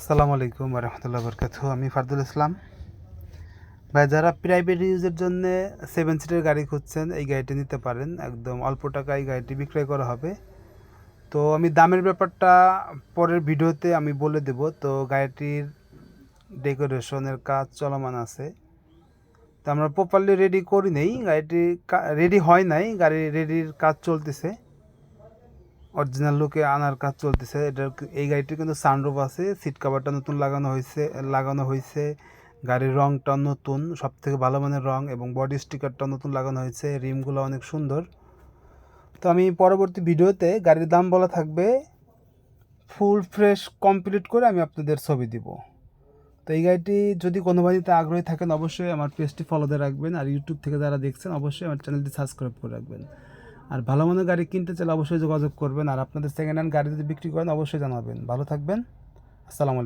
আসসালামু আলাইকুম রহমতুল্লাহ বরকাত আমি ফারদুল ইসলাম। ভাই, যারা প্রাইভেট ইউজের জন্য সেভেন সিটের গাড়ি খুঁজছেন, এই গাড়িটি নিতে পারেন। একদম অল্প টাকায় গাড়িটি বিক্রয় করা হবে। তো আমি দামের ব্যাপারটা পরের ভিডিওতে আমি বলে দেব। তো গাড়িটির ডেকোরেশনের কাজ চলমান আছে। তো আমরা প্রপারলি রেডি করি নেই। গাড়িটি রেডি হয় নাই। গাড়ি রেডির কাজ চলতেছে। অরিজিনাল লুকে আনার কাজ চলতেছে। এটার এই গাড়িটির কিন্তু সানরুফ আছে সিট কাভারটা নতুন লাগানো হয়েছে লাগানো হয়েছে। গাড়ির রংটা নতুন সব থেকে ভালো মানের রং এবং বডি স্টিকারটা নতুন লাগানো হয়েছে, রিমগুলো অনেক সুন্দর। তো আমি পরবর্তী ভিডিওতে গাড়ির দাম বলা থাকবে ফুল ফ্রেশ কমপ্লিট করে আমি আপনাদের ছবি দিব। তো এই গাড়িটি যদি কোনো বাড়িতে আগ্রহী থাকেন, অবশ্যই আমার পেজটি ফলো দিয়ে রাখবেন। আর ইউটিউব থেকে যারা দেখছেন, অবশ্যই আমার চ্যানেলটি সাবস্ক্রাইব করে রাখবেন। আর ভালো মানের গাড়ি কিনতে চাইলে অবশ্যই যোগাযোগ করবেন আর আপনাদের সেকেন্ড হ্যান্ড গাড়ি যদি বিক্রি করেন, অবশ্যই জানাবেন। ভালো থাকবেন। আসসালামু আলাইকুম।